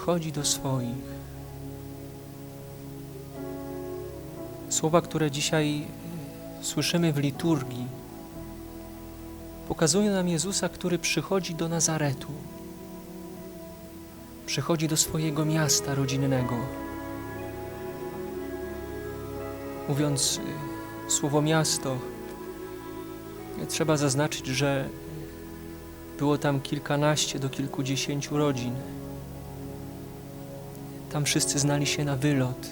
Przychodzi do swoich. Słowa, które dzisiaj e, słyszymy w liturgii, pokazują nam Jezusa, który przychodzi do Nazaretu. Przychodzi do swojego miasta rodzinnego. Mówiąc e, słowo miasto, e, trzeba zaznaczyć, że było tam kilkanaście do kilkudziesięciu rodzin. Tam wszyscy znali się na wylot.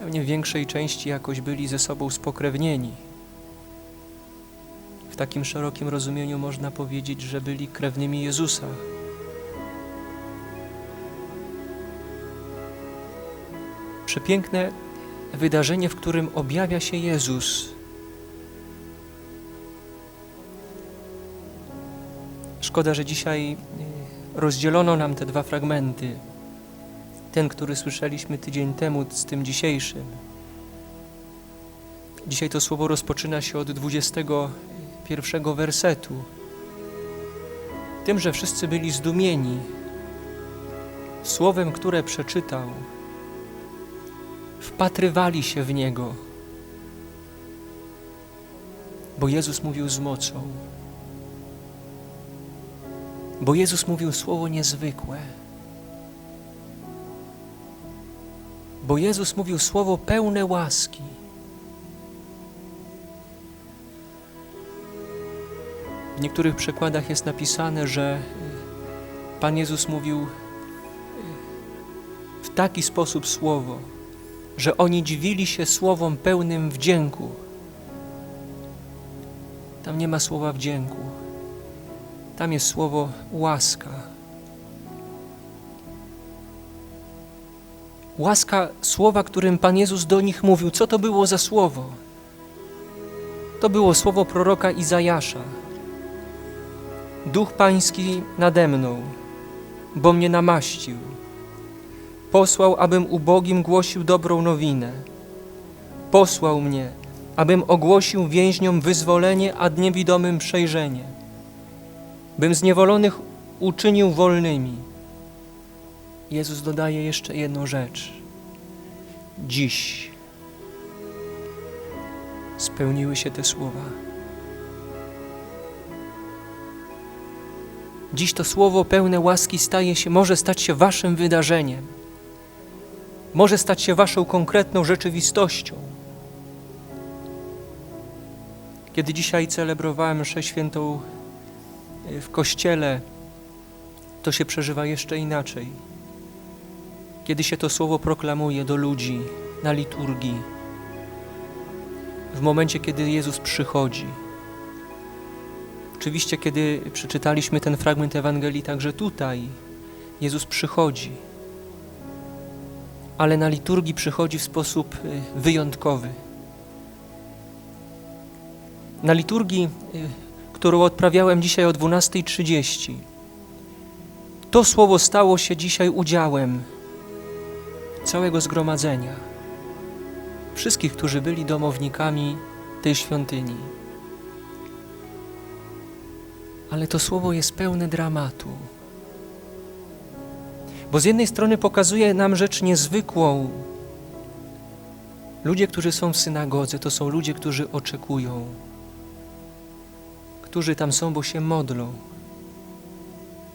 Pewnie w większej części jakoś byli ze sobą spokrewnieni. W takim szerokim rozumieniu można powiedzieć, że byli krewnymi Jezusa. Przepiękne wydarzenie, w którym objawia się Jezus. Szkoda, że dzisiaj rozdzielono nam te dwa fragmenty. Ten, który słyszeliśmy tydzień temu, z tym dzisiejszym. Dzisiaj to słowo rozpoczyna się od 21 wersetu. Tym, że wszyscy byli zdumieni słowem, które przeczytał, wpatrywali się w niego, bo Jezus mówił z mocą bo Jezus mówił słowo niezwykłe. Bo Jezus mówił słowo pełne łaski. W niektórych przekładach jest napisane, że Pan Jezus mówił w taki sposób słowo, że oni dziwili się słowom pełnym wdzięku. Tam nie ma słowa wdzięku. Tam jest słowo łaska. Łaska słowa, którym Pan Jezus do nich mówił. Co to było za słowo? To było słowo proroka Izajasza. Duch Pański nade mną, bo mnie namaścił. Posłał, abym ubogim głosił dobrą nowinę. Posłał mnie, abym ogłosił więźniom wyzwolenie, a niewidomym przejrzenie bym zniewolonych uczynił wolnymi. Jezus dodaje jeszcze jedną rzecz. Dziś spełniły się te słowa. Dziś to słowo pełne łaski staje się, może stać się waszym wydarzeniem. Może stać się waszą konkretną rzeczywistością. Kiedy dzisiaj celebrowałem mszę świętą w kościele to się przeżywa jeszcze inaczej. Kiedy się to słowo proklamuje do ludzi na liturgii, w momencie, kiedy Jezus przychodzi. Oczywiście, kiedy przeczytaliśmy ten fragment Ewangelii, także tutaj Jezus przychodzi, ale na liturgii przychodzi w sposób y, wyjątkowy. Na liturgii y, którą odprawiałem dzisiaj o 12.30. To słowo stało się dzisiaj udziałem całego zgromadzenia, wszystkich, którzy byli domownikami tej świątyni. Ale to słowo jest pełne dramatu. Bo z jednej strony pokazuje nam rzecz niezwykłą. Ludzie, którzy są w synagodze, to są ludzie, którzy oczekują którzy tam są, bo się modlą.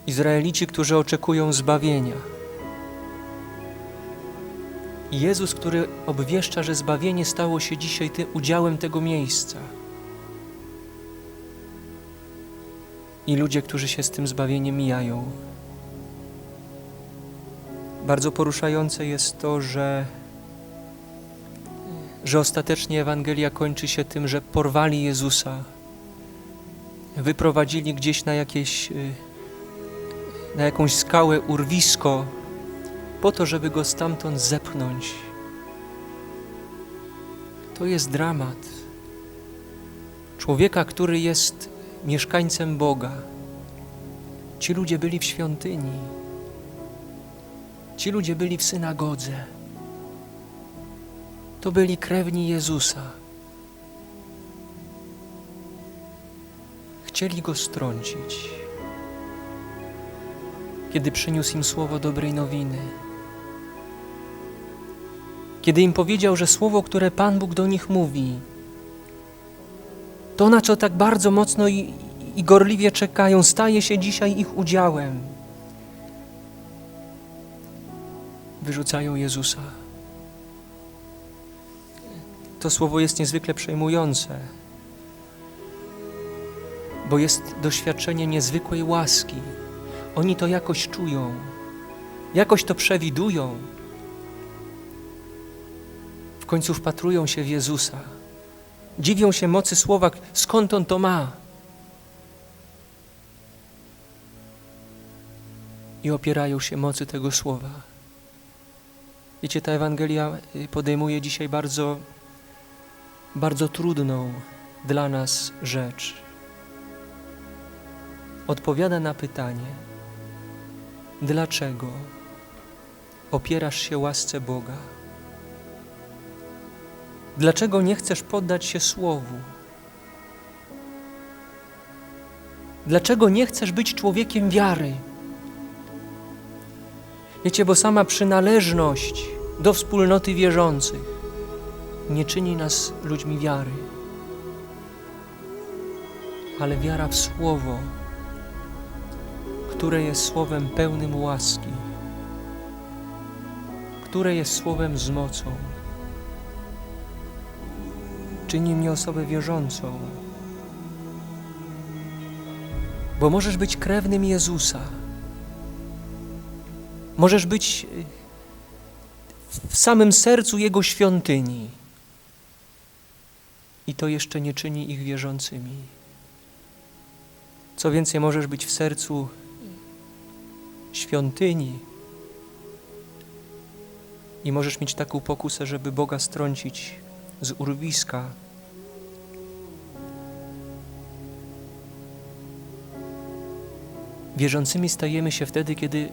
Izraelici, którzy oczekują zbawienia. I Jezus, który obwieszcza, że zbawienie stało się dzisiaj ty, udziałem tego miejsca. I ludzie, którzy się z tym zbawieniem mijają. Bardzo poruszające jest to, że, że ostatecznie Ewangelia kończy się tym, że porwali Jezusa wyprowadzili gdzieś na jakieś, y, na jakąś skałę, urwisko, po to, żeby go stamtąd zepchnąć. To jest dramat. Człowieka, który jest mieszkańcem Boga. Ci ludzie byli w świątyni. Ci ludzie byli w synagodze. To byli krewni Jezusa. Chcieli go strącić. kiedy przyniósł im słowo dobrej nowiny. Kiedy im powiedział, że słowo, które Pan Bóg do nich mówi, to na co tak bardzo mocno i, i gorliwie czekają, staje się dzisiaj ich udziałem. Wyrzucają Jezusa. To słowo jest niezwykle przejmujące, bo jest doświadczenie niezwykłej łaski. Oni to jakoś czują, jakoś to przewidują. W końcu wpatrują się w Jezusa. Dziwią się mocy słowa, skąd on to ma. I opierają się mocy tego słowa. Wiecie, ta Ewangelia y, podejmuje dzisiaj bardzo, bardzo trudną dla nas rzecz. Odpowiada na pytanie, dlaczego opierasz się łasce Boga? Dlaczego nie chcesz poddać się Słowu? Dlaczego nie chcesz być człowiekiem wiary? Wiecie, bo sama przynależność do wspólnoty wierzących nie czyni nas ludźmi wiary, ale wiara w Słowo, które jest Słowem pełnym łaski, które jest Słowem z mocą czyni mnie osobę wierzącą. Bo możesz być krewnym Jezusa. Możesz być y, w samym sercu Jego świątyni. I to jeszcze nie czyni ich wierzącymi. Co więcej, możesz być w sercu świątyni i możesz mieć taką pokusę, żeby Boga strącić z urwiska. Wierzącymi stajemy się wtedy, kiedy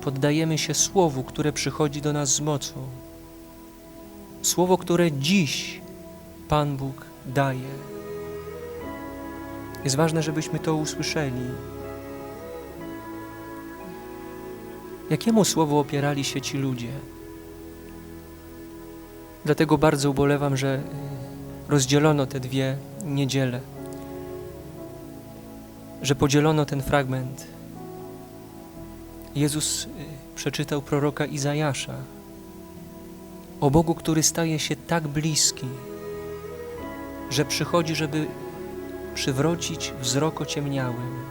poddajemy się Słowu, które przychodzi do nas z mocą. Słowo, które dziś Pan Bóg daje. Jest ważne, żebyśmy to usłyszeli. Jakiemu słowu opierali się ci ludzie? Dlatego bardzo ubolewam, że y, rozdzielono te dwie niedziele, że podzielono ten fragment. Jezus y, przeczytał proroka Izajasza o Bogu, który staje się tak bliski, że przychodzi, żeby przywrócić wzrok ociemniałym,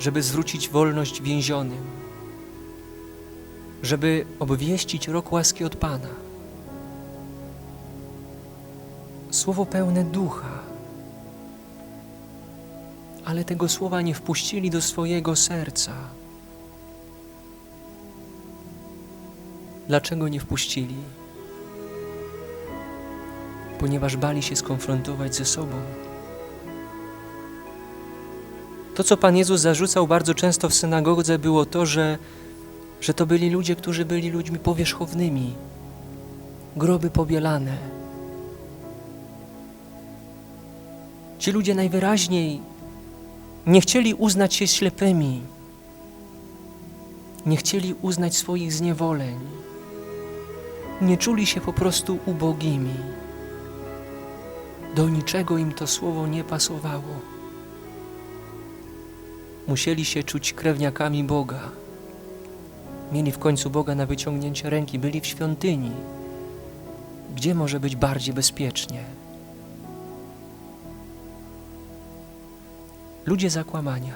żeby zwrócić wolność więzionym, żeby obwieścić rok łaski od Pana. Słowo pełne ducha, ale tego słowa nie wpuścili do swojego serca. Dlaczego nie wpuścili? Ponieważ bali się skonfrontować ze sobą. To, co Pan Jezus zarzucał bardzo często w synagodze, było to, że, że to byli ludzie, którzy byli ludźmi powierzchownymi, groby pobielane. Ci ludzie najwyraźniej nie chcieli uznać się ślepymi, nie chcieli uznać swoich zniewoleń, nie czuli się po prostu ubogimi. Do niczego im to słowo nie pasowało. Musieli się czuć krewniakami Boga. Mieli w końcu Boga na wyciągnięcie ręki, byli w świątyni. Gdzie może być bardziej bezpiecznie? Ludzie zakłamania,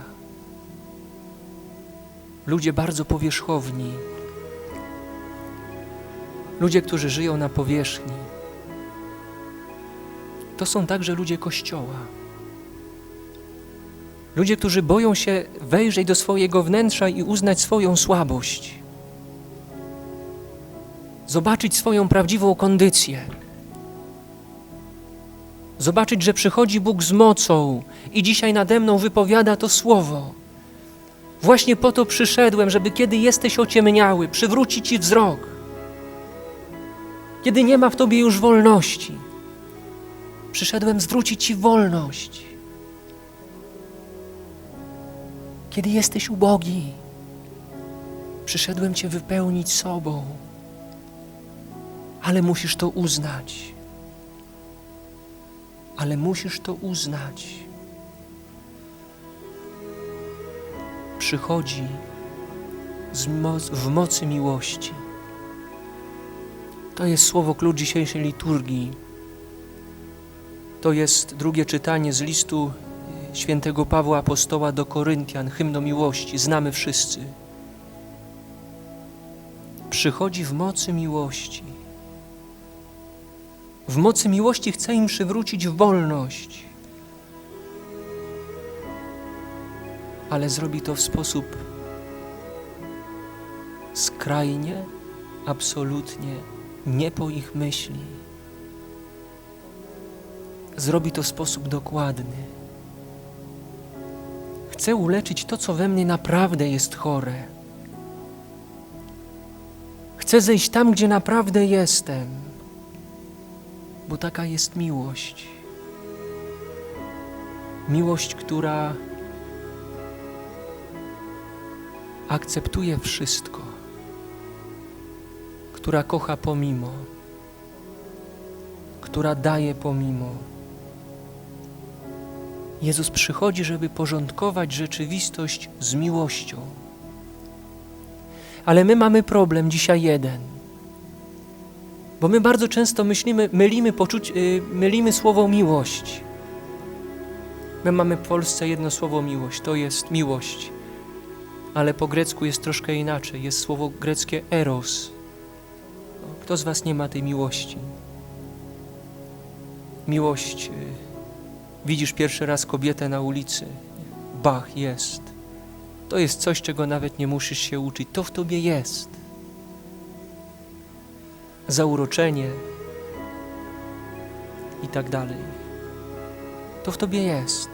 ludzie bardzo powierzchowni, ludzie, którzy żyją na powierzchni. To są także ludzie Kościoła. Ludzie, którzy boją się wejrzeć do swojego wnętrza i uznać swoją słabość, zobaczyć swoją prawdziwą kondycję zobaczyć, że przychodzi Bóg z mocą i dzisiaj nade mną wypowiada to słowo. Właśnie po to przyszedłem, żeby kiedy jesteś ociemniały, przywrócić Ci wzrok. Kiedy nie ma w Tobie już wolności, przyszedłem zwrócić Ci wolność. Kiedy jesteś ubogi, Przyszedłem Cię wypełnić sobą, ale musisz to uznać. Ale musisz to uznać. Przychodzi w mocy miłości. To jest słowo klucz dzisiejszej liturgii. To jest drugie czytanie z listu świętego Pawła Apostoła do Koryntian, hymn do miłości, znamy wszyscy. Przychodzi w mocy miłości. W mocy miłości chce im przywrócić wolność, ale zrobi to w sposób skrajnie, absolutnie nie po ich myśli. Zrobi to w sposób dokładny. Chcę uleczyć to, co we mnie naprawdę jest chore. Chcę zejść tam, gdzie naprawdę jestem, bo taka jest miłość. Miłość, która akceptuje wszystko, która kocha pomimo, która daje pomimo. Jezus przychodzi, żeby porządkować rzeczywistość z miłością. Ale my mamy problem dzisiaj jeden. Bo my bardzo często myślimy, mylimy, poczuć, yy, mylimy słowo miłość. My mamy w Polsce jedno słowo miłość, to jest miłość. Ale po grecku jest troszkę inaczej. Jest słowo greckie eros. Kto z Was nie ma tej miłości? Miłość. Widzisz pierwszy raz kobietę na ulicy. Bach, jest. To jest coś, czego nawet nie musisz się uczyć. To w tobie jest. Zauroczenie i tak dalej. To w tobie jest.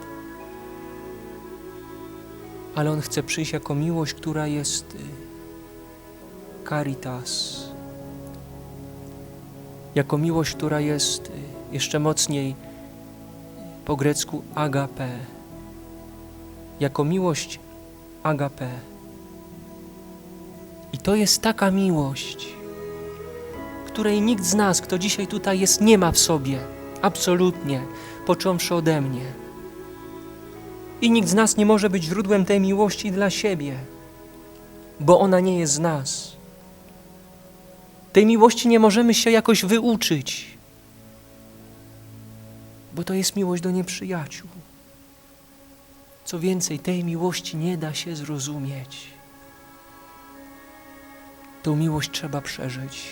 Ale On chce przyjść jako miłość, która jest y, caritas. Jako miłość, która jest y, jeszcze mocniej po grecku agape. Jako miłość agape. I to jest taka miłość, której nikt z nas, kto dzisiaj tutaj jest, nie ma w sobie. Absolutnie, począwszy ode mnie. I nikt z nas nie może być źródłem tej miłości dla siebie, bo ona nie jest z nas. Tej miłości nie możemy się jakoś wyuczyć, bo to jest miłość do nieprzyjaciół. Co więcej, tej miłości nie da się zrozumieć. Tą miłość trzeba przeżyć.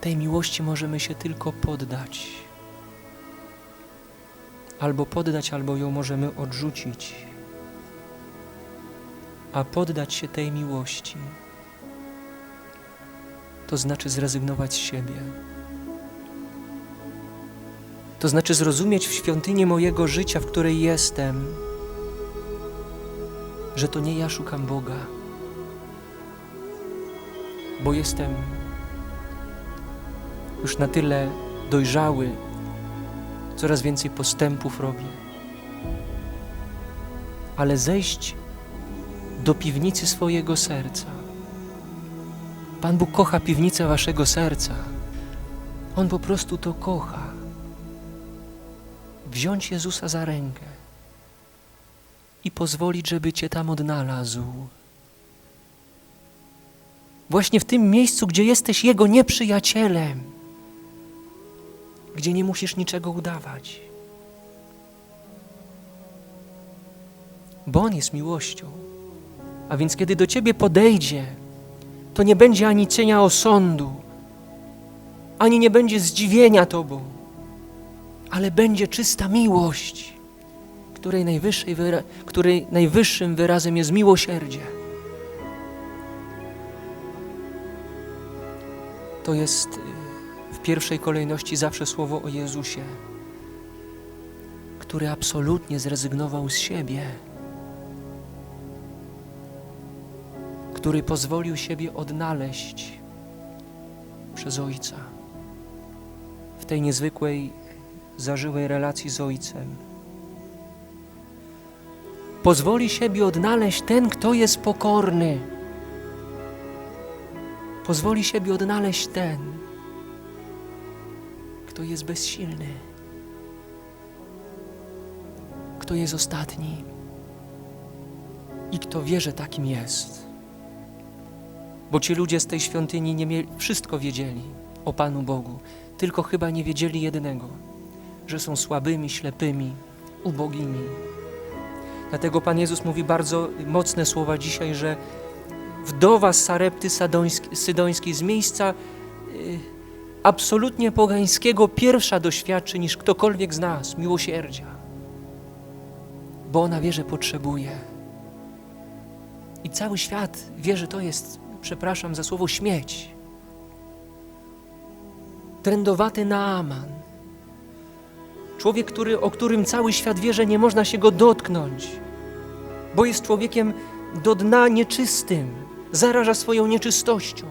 Tej miłości możemy się tylko poddać. Albo poddać, albo ją możemy odrzucić. A poddać się tej miłości to znaczy zrezygnować z siebie. To znaczy zrozumieć w świątyni mojego życia, w której jestem, że to nie ja szukam Boga, bo jestem już na tyle dojrzały, coraz więcej postępów robię. Ale zejść do piwnicy swojego serca. Pan Bóg kocha piwnicę waszego serca. On po prostu to kocha wziąć Jezusa za rękę i pozwolić, żeby Cię tam odnalazł. Właśnie w tym miejscu, gdzie jesteś Jego nieprzyjacielem, gdzie nie musisz niczego udawać. Bo On jest miłością. A więc kiedy do Ciebie podejdzie, to nie będzie ani cienia osądu, ani nie będzie zdziwienia Tobą ale będzie czysta miłość, której, najwyższej której najwyższym wyrazem jest miłosierdzie. To jest y, w pierwszej kolejności zawsze słowo o Jezusie, który absolutnie zrezygnował z siebie, który pozwolił siebie odnaleźć przez Ojca w tej niezwykłej zażyłej relacji z Ojcem. Pozwoli siebie odnaleźć ten, kto jest pokorny. Pozwoli siebie odnaleźć ten, kto jest bezsilny, kto jest ostatni i kto wie, że takim jest. Bo ci ludzie z tej świątyni nie mieli, wszystko wiedzieli o Panu Bogu, tylko chyba nie wiedzieli jednego, że są słabymi, ślepymi, ubogimi. Dlatego Pan Jezus mówi bardzo mocne słowa dzisiaj, że wdowa Sarepty Sydońskiej z miejsca y, absolutnie pogańskiego pierwsza doświadczy niż ktokolwiek z nas miłosierdzia. Bo ona wie, że potrzebuje. I cały świat wie, że to jest, przepraszam za słowo, śmieć. Trędowaty Naaman. Człowiek, który, o którym cały świat wie, że nie można się go dotknąć, bo jest człowiekiem do dna nieczystym, zaraża swoją nieczystością.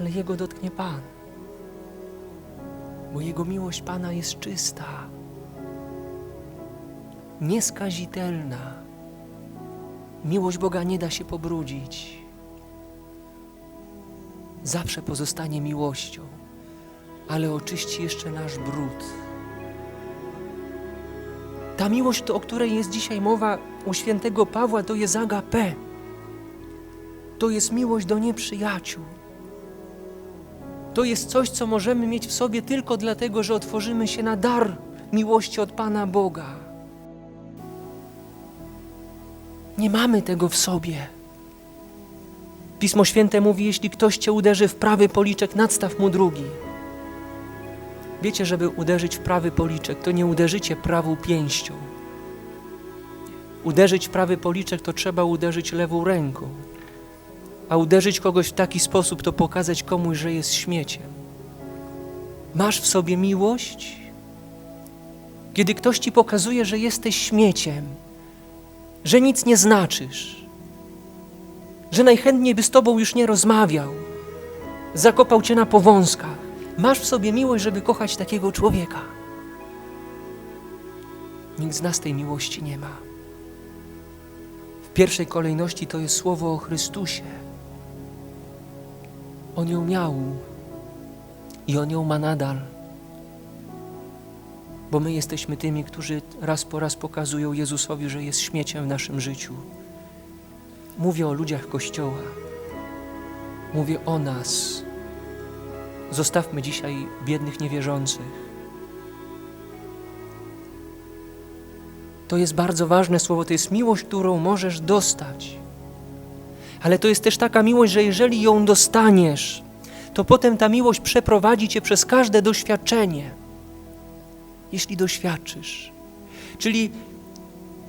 Ale jego dotknie Pan, bo jego miłość Pana jest czysta, nieskazitelna. Miłość Boga nie da się pobrudzić. Zawsze pozostanie miłością, ale oczyści jeszcze nasz brud. Ta miłość, o której jest dzisiaj mowa u świętego Pawła, to jest agape. To jest miłość do nieprzyjaciół. To jest coś, co możemy mieć w sobie tylko dlatego, że otworzymy się na dar miłości od Pana Boga. Nie mamy tego w sobie. Pismo Święte mówi, jeśli ktoś cię uderzy w prawy policzek, nadstaw mu drugi. Wiecie, żeby uderzyć w prawy policzek, to nie uderzycie prawą pięścią. Uderzyć w prawy policzek to trzeba uderzyć lewą ręką. A uderzyć kogoś w taki sposób to pokazać komuś, że jest śmieciem. Masz w sobie miłość? Kiedy ktoś ci pokazuje, że jesteś śmieciem, że nic nie znaczysz, że najchętniej by z tobą już nie rozmawiał, zakopał cię na powązkach, masz w sobie miłość, żeby kochać takiego człowieka. Nikt z nas tej miłości nie ma. W pierwszej kolejności to jest słowo o Chrystusie. On ją miał i on ją ma nadal. Bo my jesteśmy tymi, którzy raz po raz pokazują Jezusowi, że jest śmieciem w naszym życiu. Mówię o ludziach Kościoła. Mówię o nas. Zostawmy dzisiaj biednych niewierzących. To jest bardzo ważne słowo, to jest miłość, którą możesz dostać. Ale to jest też taka miłość, że jeżeli ją dostaniesz, to potem ta miłość przeprowadzi cię przez każde doświadczenie. Jeśli doświadczysz. Czyli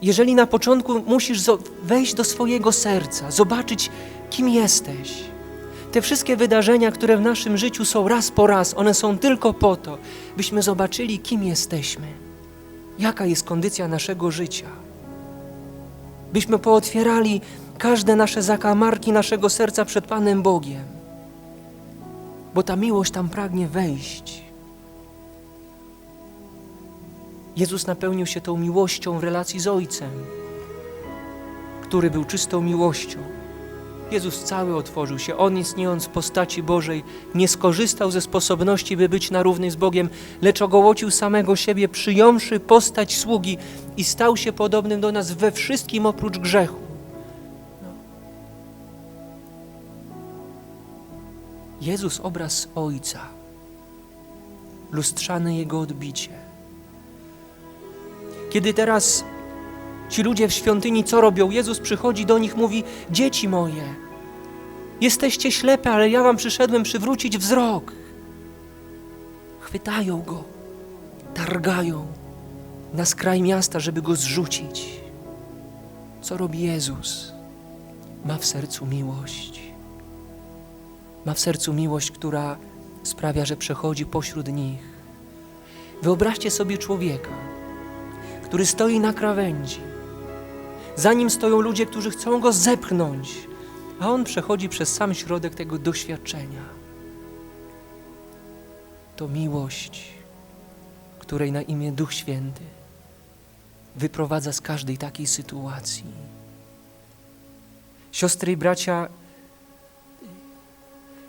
jeżeli na początku musisz wejść do swojego serca, zobaczyć, kim jesteś. Te wszystkie wydarzenia, które w naszym życiu są raz po raz, one są tylko po to, byśmy zobaczyli, kim jesteśmy, jaka jest kondycja naszego życia. Byśmy pootwierali każde nasze zakamarki naszego serca przed Panem Bogiem, bo ta miłość tam pragnie wejść. Jezus napełnił się tą miłością w relacji z Ojcem, który był czystą miłością. Jezus cały otworzył się. On, istniejąc w postaci Bożej, nie skorzystał ze sposobności, by być na równi z Bogiem, lecz ogołocił samego siebie, przyjąwszy postać sługi i stał się podobnym do nas we wszystkim oprócz grzechu. No. Jezus obraz Ojca, lustrzane Jego odbicie. Kiedy teraz ci ludzie w świątyni co robią? Jezus przychodzi do nich, mówi: Dzieci moje, jesteście ślepe, ale ja wam przyszedłem przywrócić wzrok. Chwytają go, targają na skraj miasta, żeby go zrzucić. Co robi Jezus? Ma w sercu miłość. Ma w sercu miłość, która sprawia, że przechodzi pośród nich. Wyobraźcie sobie człowieka, który stoi na krawędzi. Za nim stoją ludzie, którzy chcą go zepchnąć, a on przechodzi przez sam środek tego doświadczenia. To miłość, której na imię Duch Święty. wyprowadza z każdej takiej sytuacji. Siostry i bracia,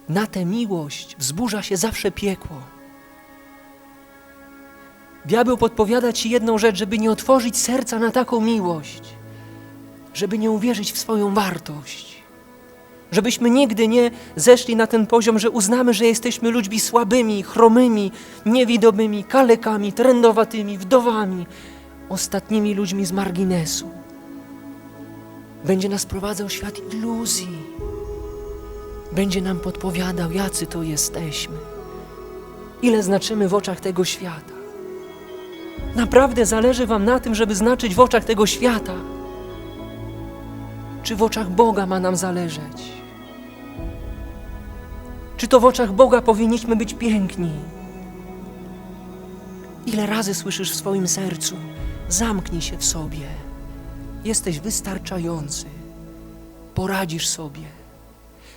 na tę miłość wzburza się zawsze piekło. Diabeł podpowiada ci jedną rzecz, żeby nie otworzyć serca na taką miłość, żeby nie uwierzyć w swoją wartość, żebyśmy nigdy nie zeszli na ten poziom, że uznamy, że jesteśmy ludźmi słabymi, chromymi, niewidomymi, kalekami, trędowatymi, wdowami, ostatnimi ludźmi z marginesu. Będzie nas prowadzał świat iluzji. Będzie nam podpowiadał, jacy to jesteśmy, ile znaczymy w oczach tego świata. Naprawdę zależy Wam na tym, żeby znaczyć w oczach tego świata? Czy w oczach Boga ma nam zależeć? Czy to w oczach Boga powinniśmy być piękni? Ile razy słyszysz w swoim sercu: zamknij się w sobie, jesteś wystarczający, poradzisz sobie.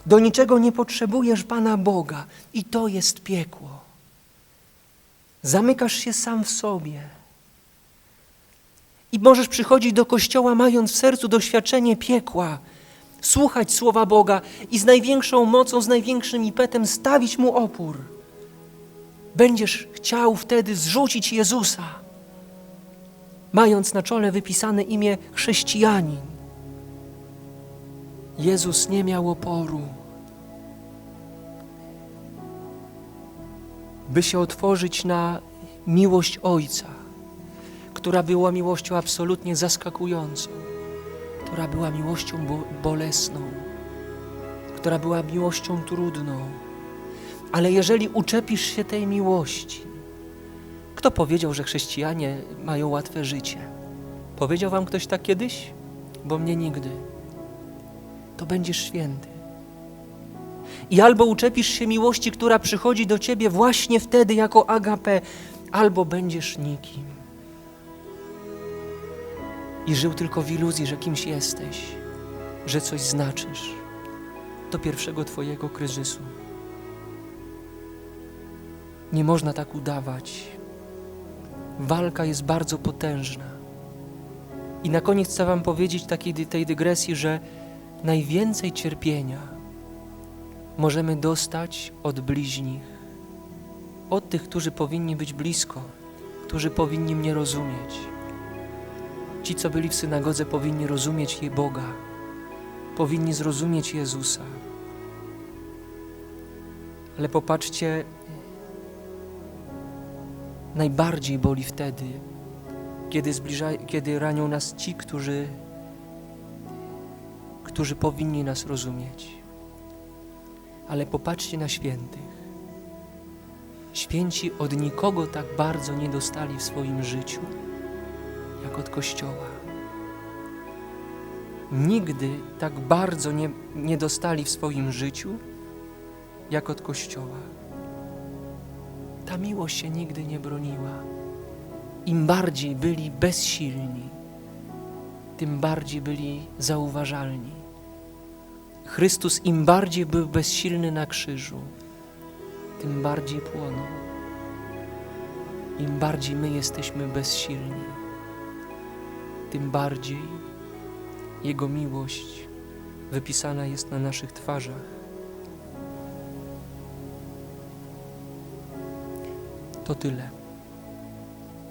Do niczego nie potrzebujesz Pana Boga i to jest piekło. Zamykasz się sam w sobie. I możesz przychodzić do kościoła, mając w sercu doświadczenie piekła, słuchać słowa Boga i z największą mocą, z największym impetem stawić mu opór. Będziesz chciał wtedy zrzucić Jezusa, mając na czole wypisane imię chrześcijanin. Jezus nie miał oporu. By się otworzyć na miłość Ojca, która była miłością absolutnie zaskakującą, która była miłością bo bolesną, która była miłością trudną. Ale jeżeli uczepisz się tej miłości, kto powiedział, że chrześcijanie mają łatwe życie? Powiedział wam ktoś tak kiedyś? Bo mnie nigdy to będziesz święty. I albo uczepisz się miłości, która przychodzi do ciebie właśnie wtedy jako agape, albo będziesz nikim. I żył tylko w iluzji, że kimś jesteś, że coś znaczysz do pierwszego twojego kryzysu. Nie można tak udawać. Walka jest bardzo potężna. I na koniec chcę Wam powiedzieć takiej tej dygresji, że najwięcej cierpienia możemy dostać od bliźnich, od tych, którzy powinni być blisko, którzy powinni mnie rozumieć. Ci, co byli w synagodze, powinni rozumieć jej Boga, powinni zrozumieć Jezusa. Ale popatrzcie, najbardziej boli wtedy, kiedy, zbliża, kiedy ranią nas ci, którzy którzy powinni nas rozumieć. Ale popatrzcie na świętych. Święci od nikogo tak bardzo nie dostali w swoim życiu, jak od Kościoła. Nigdy tak bardzo nie, nie dostali w swoim życiu, jak od Kościoła. Ta miłość się nigdy nie broniła. Im bardziej byli bezsilni, tym bardziej byli zauważalni. Chrystus im bardziej był bezsilny na krzyżu, tym bardziej płonął. Im bardziej my jesteśmy bezsilni, tym bardziej Jego miłość wypisana jest na naszych twarzach. To tyle.